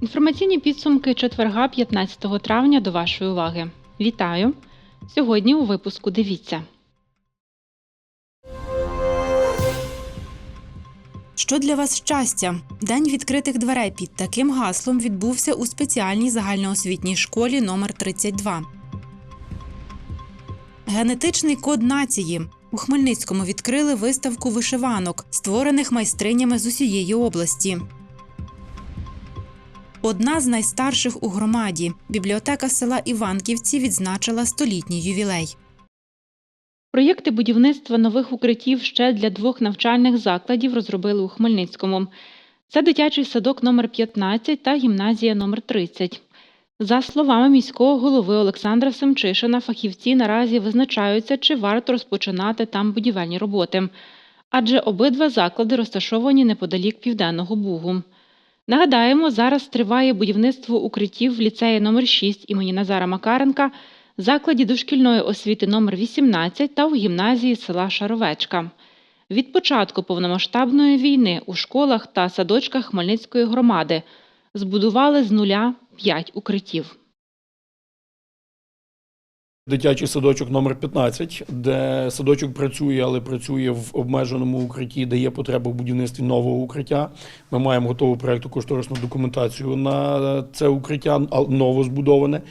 Інформаційні підсумки четверга 15 травня до вашої уваги. Вітаю! Сьогодні у випуску дивіться. Що для вас щастя? День відкритих дверей під таким гаслом відбувся у спеціальній загальноосвітній школі номер 32. Генетичний код нації. У Хмельницькому відкрили виставку вишиванок, створених майстринями з усієї області. Одна з найстарших у громаді. Бібліотека села Іванківці відзначила столітній ювілей. Проєкти будівництва нових укриттів ще для двох навчальних закладів розробили у Хмельницькому. Це дитячий садок номер 15 та гімназія номер 30. За словами міського голови Олександра Семчишина, фахівці наразі визначаються, чи варто розпочинати там будівельні роботи, адже обидва заклади розташовані неподалік Південного Бугу. Нагадаємо, зараз триває будівництво укриттів в ліцеї номер 6 імені Назара Макаренка, закладі дошкільної освіти номер 18 та у гімназії села Шаровечка. Від початку повномасштабної війни у школах та садочках Хмельницької громади збудували з нуля 5 укриттів. Дитячий садочок номер 15, де садочок працює, але працює в обмеженому укритті, де є потреба в будівництві нового укриття. Ми маємо готову проєкту кошторисну документацію на це укриття, а ново збудоване.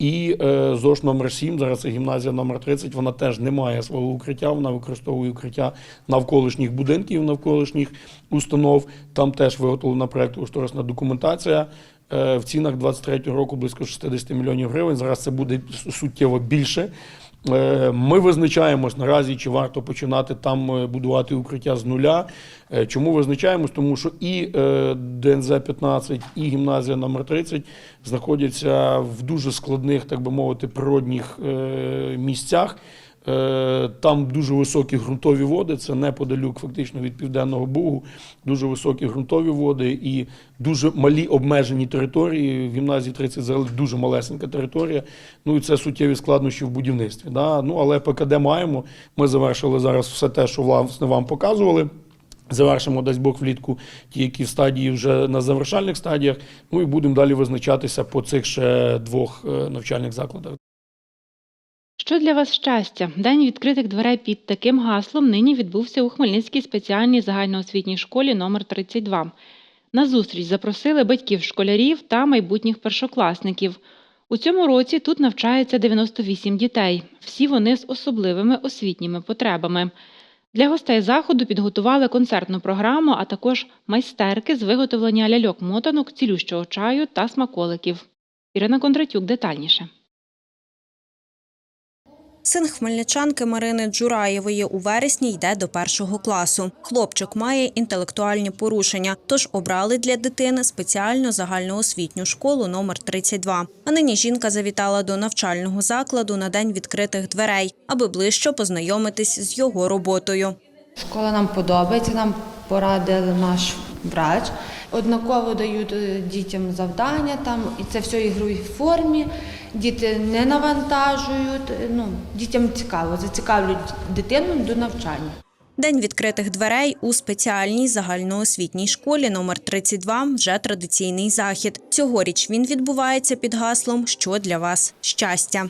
І е, ЗОШ номер 7, зараз це гімназія номер 30, вона теж не має свого укриття, вона використовує укриття навколишніх будинків, навколишніх установ. Там теж виготовлена проєктно-кошторисна документація. Е, В цінах 23 року близько 60 мільйонів гривень. Зараз це буде суттєво більше. Е, Ми визначаємось наразі, чи варто починати там е, будувати укриття з нуля. Е, Чому визначаємось? Тому що і ДНЗ 15, і гімназія номер 30 знаходяться в дуже складних, так би мовити, природних місцях. Е, Там дуже високі ґрунтові води, це неподалік фактично від південного Бугу, дуже високі ґрунтові води і дуже малі обмежені території. В гімназії 30 взагалі дуже малесенька територія. Ну і це суттєві складнощі в будівництві. Да? Ну але ПКД маємо. Ми завершили зараз все те, що власне вам показували. Завершимо дасть Бог влітку ті, які в стадії вже на завершальних стадіях. Ну і будемо далі визначатися по цих ще двох е, навчальних закладах. Що для вас щастя? День відкритих дверей під таким гаслом нині відбувся у Хмельницькій спеціальній загальноосвітній школі номер 32. На зустріч запросили батьків школярів та майбутніх першокласників. У цьому році тут навчається 98 дітей. Всі вони з особливими освітніми потребами. Для гостей заходу підготували концертну програму, а також майстерки з виготовлення ляльок-мотанок, цілющого чаю та смаколиків. Ірина Кондратюк детальніше. Син хмельничанки Марини Джураєвої у вересні йде до першого класу. Хлопчик має інтелектуальні порушення, тож обрали для дитини спеціальну загальноосвітню школу номер 32. А нині жінка завітала до навчального закладу на день відкритих дверей, аби ближче познайомитись з його роботою. Школа нам подобається, нам порадив наш врач. Однаково дають е, дітям завдання там, і це все в ігровій формі. Діти не навантажують. е, Ну, дітям цікаво, зацікавлюють дитину до навчання. День відкритих дверей у спеціальній загальноосвітній школі номер 32 вже традиційний захід. Цьогоріч він відбувається під гаслом Що для вас щастя.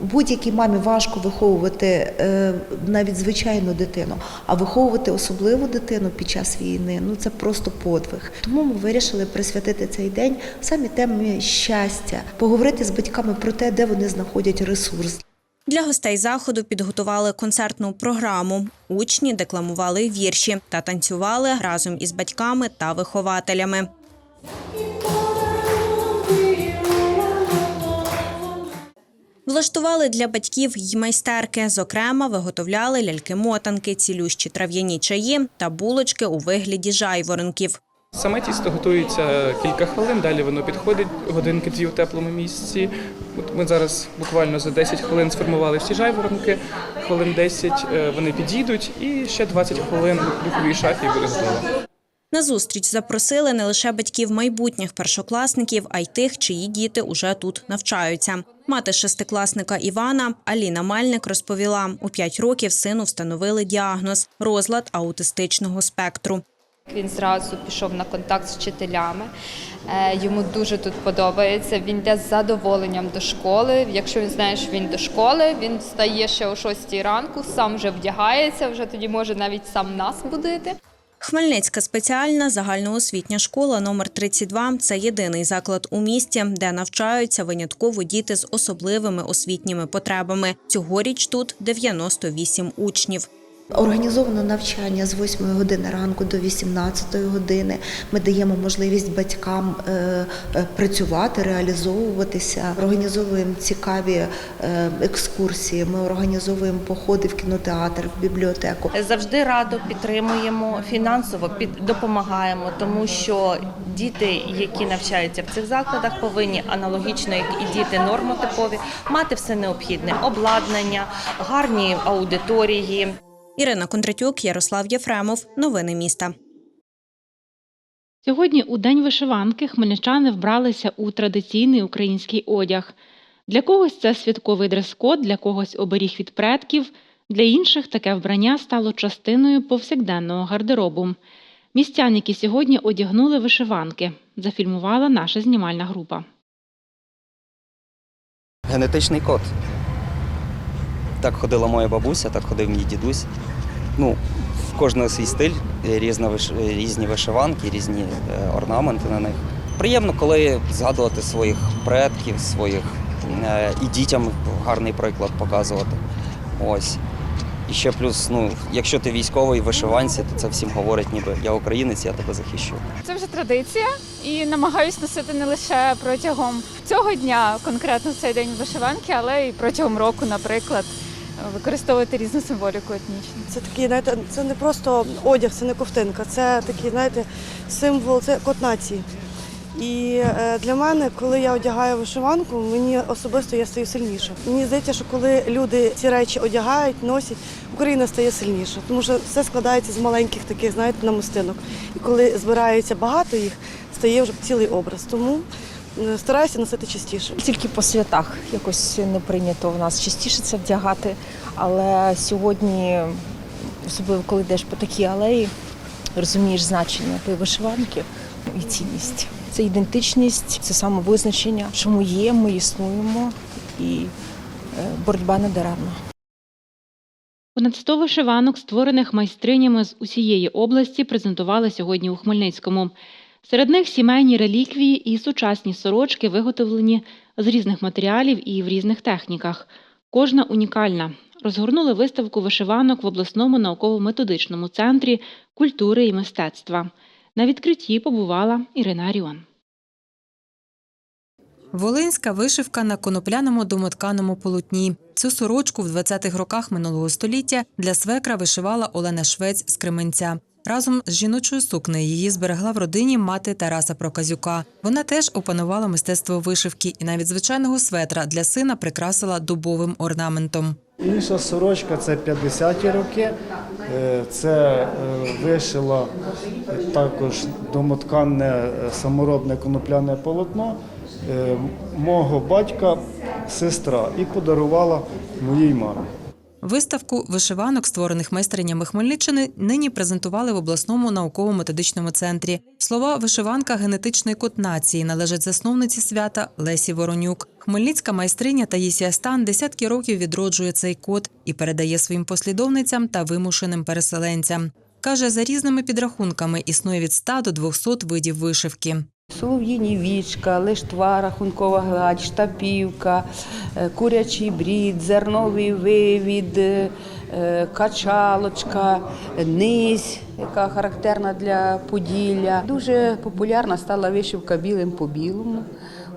Будь-якій мамі важко виховувати е, навіть звичайну дитину, а виховувати особливу дитину під час війни ну це просто подвиг. Тому ми вирішили присвятити цей день самі темі щастя, поговорити з батьками про те, де вони знаходять ресурс. Для гостей заходу підготували концертну програму. Учні декламували вірші та танцювали разом із батьками та вихователями. Влаштували для батьків й майстерки. Зокрема, виготовляли ляльки-мотанки, цілющі трав'яні чаї та булочки у вигляді жайворонків. Саме тісто готується кілька хвилин, далі воно підходить годинки дві у теплому місці. От ми зараз буквально за 10 хвилин сформували всі жайворонки, хвилин 10 е, вони підійдуть, і ще 20 хвилин в духовій шафі буде готово. На зустріч запросили не лише батьків майбутніх першокласників, а й тих, чиї діти уже тут навчаються. Мати шестикласника Івана Аліна Мельник розповіла, у 5 років сину встановили діагноз – розлад аутистичного спектру. Він зразу пішов на контакт з вчителями. Е, Йому дуже тут подобається. Він йде з задоволенням до школи. Якщо він знає, що він до школи, він встає ще о 6 ранку, сам вже вдягається, вже тоді може навіть сам нас будити. Хмельницька спеціальна загальноосвітня школа номер 32 – це єдиний заклад у місті, де навчаються винятково діти з особливими освітніми потребами. Цьогоріч тут 98 учнів. Організовано навчання з 8 години ранку до 18 години. Ми даємо можливість батькам е, е, працювати, реалізовуватися. Організовуємо цікаві е, екскурсії. Ми організовуємо походи в кінотеатр, в бібліотеку. Завжди радо підтримуємо фінансово, під допомагаємо, тому що діти, які навчаються в цих закладах, повинні аналогічно як і діти нормотипові, мати все необхідне обладнання, гарні аудиторії. Ірина Кондратюк, Ярослав Єфремов. Новини міста. Сьогодні, у День вишиванки, хмельничани вбралися у традиційний український одяг. Для когось це святковий дрес-код, для когось оберіг від предків, для інших таке вбрання стало частиною повсякденного гардеробу. Містян, які сьогодні одягнули вишиванки, зафільмувала наша знімальна група. Генетичний код. Так ходила моя бабуся, так ходив мій дідусь. Ну, в кожного свій стиль, е, різна е, різні вишиванки, різні е, орнаменти на них. Приємно, коли згадувати своїх предків, своїх і дітям гарний приклад показувати. Ось. І ще плюс, ну, якщо ти військовий вишиванці, то це всім говорить, ніби я українець, я тебе захищу. Це вже традиція, і намагаюсь носити не лише протягом цього дня, конкретно цей день вишиванки, але й протягом року, наприклад, використовувати різну символіку етнічну. Це такий, знаєте, це не просто одяг, це не ковтинка, це такий, знаєте, символ, це код нації. І е, для мене, коли я одягаю вишиванку, мені особисто я стаю сильніше. Мені здається, що коли люди ці речі одягають, носять, Україна стає сильніша, тому що все складається з маленьких таких, знаєте, намистинок. І коли збирається багато їх, стає вже цілий образ. Тому стараюся носити частіше. Тільки по святах якось не прийнято в нас частіше це вдягати. Але сьогодні, особливо коли йдеш по такій алеї, розумієш значення тої вишиванки і цінність. Це ідентичність, це самовизначення, що ми є, ми існуємо, і е, боротьба не даремна. Понад 100 вишиванок, створених майстринями з усієї області, презентували сьогодні у Хмельницькому. Серед них сімейні реліквії і сучасні сорочки, виготовлені з різних матеріалів і в різних техніках. Кожна унікальна. Розгорнули виставку вишиванок в обласному науково-методичному центрі культури і мистецтва. На відкритті побувала Ірина Аріон. Волинська вишивка на конопляному домотканому полотні. Цю сорочку в 20-х роках минулого століття для свекра вишивала Олена Швець з Кременця. Разом з жіночою сукнею її зберегла в родині мати Тараса Проказюка. Вона теж опанувала мистецтво вишивки і навіть звичайного светра для сина прикрасила дубовим орнаментом. Інша сорочка це 50-ті роки. Е, Це е, вишило також домотканне е, саморобне конопляне полотно мого батька, сестра, і подарувала моїй мамі. Виставку вишиванок, створених майстринями Хмельниччини, нині презентували в обласному науково-методичному центрі. Слова вишиванка генетичний код нації належать засновниці свята Лесі Воронюк. Хмельницька майстриня Таїсія Стан десятки років відроджує цей код і передає своїм послідовницям та вимушеним переселенцям. Каже, за різними підрахунками існує від 100 до 200 видів вишивки. Солов'їні вічка, лиштва, рахункова гладь, штапівка, е, курячий брід, зерновий вивід, е, качалочка, низь, яка характерна для Поділля. Дуже популярна стала вишивка білим по білому.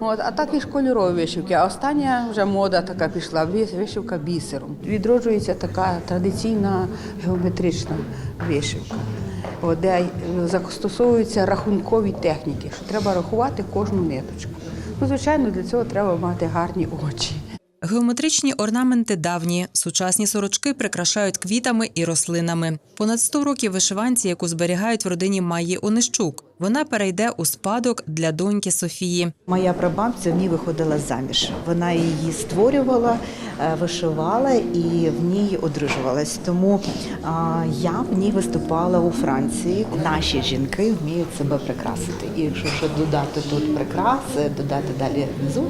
От, а також кольорові вишивки. А остання вже мода така пішла вишивка бісером. Відроджується така традиційна геометрична вишивка, де застосовуються рахункові техніки, що треба рахувати кожну ниточку. Ну, звичайно, для цього треба мати гарні очі. Геометричні орнаменти давні, сучасні сорочки прикрашають квітами і рослинами. Понад 100 років вишиванці, яку зберігають в родині Майї Онищук. Вона перейде у спадок для доньки Софії. Моя прабабця в ній виходила заміж. Вона її створювала, е, вишивала і в ній одружувалась. Тому а, я в ній виступала у Франції. Наші жінки вміють себе прикрасити. І якщо ще додати тут прикраси, додати далі внизу,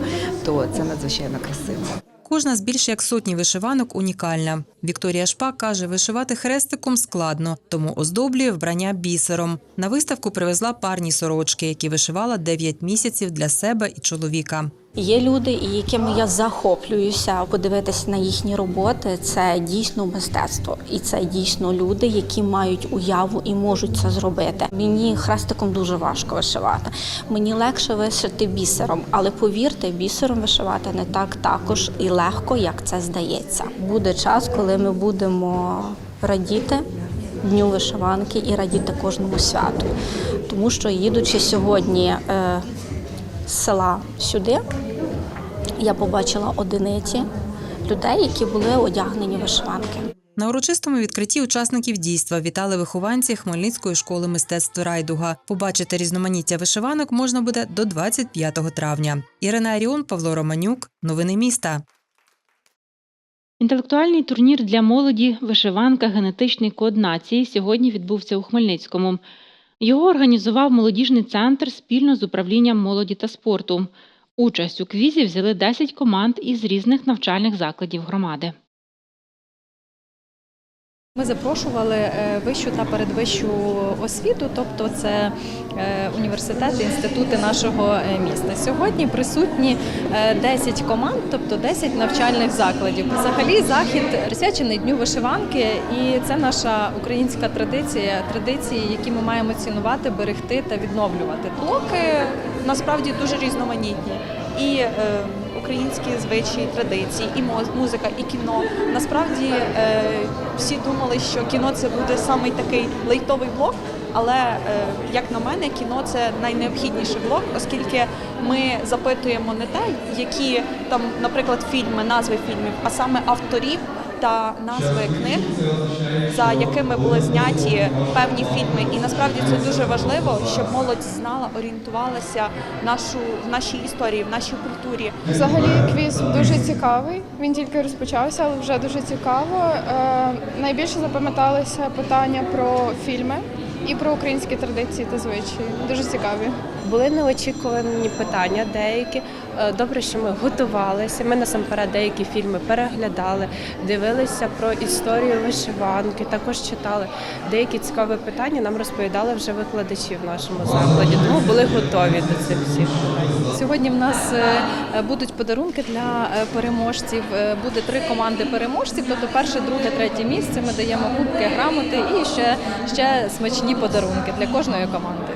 то це надзвичайно красиво. Кожна з більше як сотні вишиванок унікальна. Вікторія Шпак каже, вишивати хрестиком складно, тому оздоблює вбрання бісером. На виставку привезла парні сорочки, які вишивала 9 місяців для себе і чоловіка. Є люди, якими я захоплююся, подивитися на їхні роботи. Це дійсно мистецтво, і це дійсно люди, які мають уяву і можуть це зробити. Мені хрестиком дуже важко вишивати. Мені легше вишити бісером, але повірте, бісером вишивати не так також і легко, як це здається. Буде час, коли ми будемо радіти. Дню вишиванки і радіти кожному святу, тому що їдучи сьогодні е, з села сюди, я побачила одиниці людей, які були одягнені вишиванки. На урочистому відкритті учасників дійства вітали вихованці Хмельницької школи мистецтв Райдуга. Побачити різноманіття вишиванок можна буде до 25 травня. Ірина Аріон, Павло Романюк. Новини міста. Інтелектуальний турнір для молоді Вишиванка Генетичний код нації сьогодні відбувся у Хмельницькому. Його організував молодіжний центр спільно з управлінням молоді та спорту. Участь у квізі взяли 10 команд із різних навчальних закладів громади. Ми запрошували е, вищу та передвищу освіту, тобто це е, університети, інститути нашого е, міста. Сьогодні присутні е, 10 команд, тобто 10 навчальних закладів. Взагалі захід присвячений дню вишиванки, і це наша українська традиція, традиції, які ми маємо цінувати, берегти та відновлювати. Блоки насправді дуже різноманітні. І е, українські звичаї, традиції, і музика, і кіно. Насправді е, всі думали, що кіно це буде самий такий лейтовий блок. Але е, як на мене, кіно це найнеобхідніший блок, оскільки ми запитуємо не те, які там, наприклад, фільми, назви фільмів, а саме авторів та назви книг, за якими були зняті певні фільми. І насправді це дуже важливо, щоб молодь знала, орієнтувалася в нашу в нашій історії, в нашій культурі. Взагалі квіз дуже цікавий. Він тільки розпочався, але вже дуже цікаво. Е, найбільше запам'яталися питання про фільми і про українські традиції та звичаї. Дуже цікаві. Були неочікувані питання деякі. Е, Добре, що ми готувалися. Ми насамперед деякі фільми переглядали, дивилися про історію вишиванки, також читали. Деякі цікаві питання нам розповідали вже викладачі в нашому закладі, тому були готові до цих всіх. Сьогодні в нас е, будуть подарунки для е, переможців. Буде три команди переможців, тобто перше, друге, третє місце. Ми даємо кубки, грамоти і ще, ще смачні подарунки для кожної команди.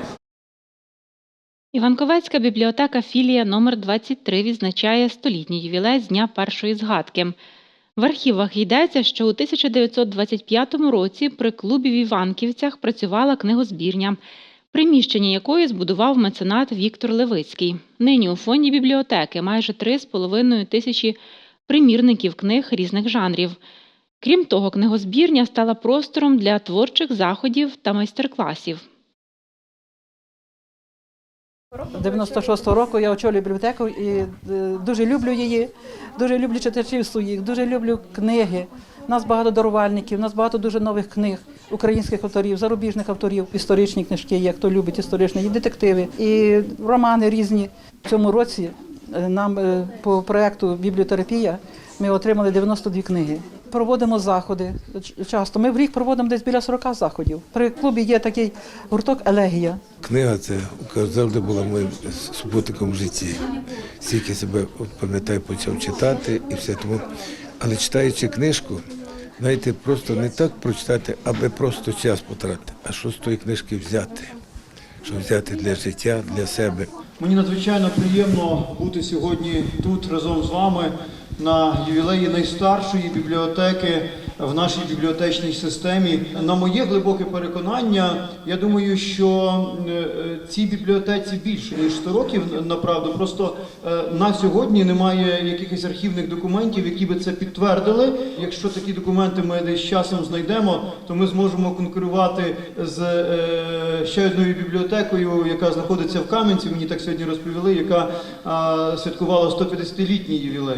Іванковецька бібліотека філія номер 23 відзначає столітній ювілей з дня першої згадки. В архівах йдеться, що у 1925 році при клубі в Іванківцях працювала книгозбірня, приміщення якої збудував меценат Віктор Левицький. Нині у фонді бібліотеки майже 3,5 тисячі примірників книг різних жанрів. Крім того, книгозбірня стала простором для творчих заходів та майстер-класів. 96-го року я очолюю бібліотеку і е, дуже люблю її, дуже люблю читачів своїх, дуже люблю книги. У нас багато дарувальників, у нас багато дуже нових книг, українських авторів, зарубіжних авторів, історичні книжки, є, хто любить історичні, і детективи, і романи різні. В цьому році е, нам е, по проекту Бібліотерапія ми отримали 92 книги. Проводимо заходи часто. Ми в рік проводимо десь біля 40 заходів. При клубі є такий гурток Елегія. Книга це завжди була моїм супутником в житті. Стільки себе пам'ятаю, почав читати і все тому. Але читаючи книжку, знаєте, просто не так прочитати, аби просто час потратити, а що з тої книжки взяти. Що взяти для життя, для себе. Мені надзвичайно приємно бути сьогодні тут разом з вами на ювілеї найстаршої бібліотеки в нашій бібліотечній системі. На моє глибоке переконання, я думаю, що е, е, цій бібліотеці більше ніж 100 років. Направду, просто е, на сьогодні немає якихось архівних документів, які би це підтвердили. Якщо такі документи ми десь часом знайдемо, то ми зможемо конкурувати з ще одною бібліотекою, яка знаходиться в Кам'янці. Мені так сьогодні розповіли, яка святкувала 150-літній ювілей.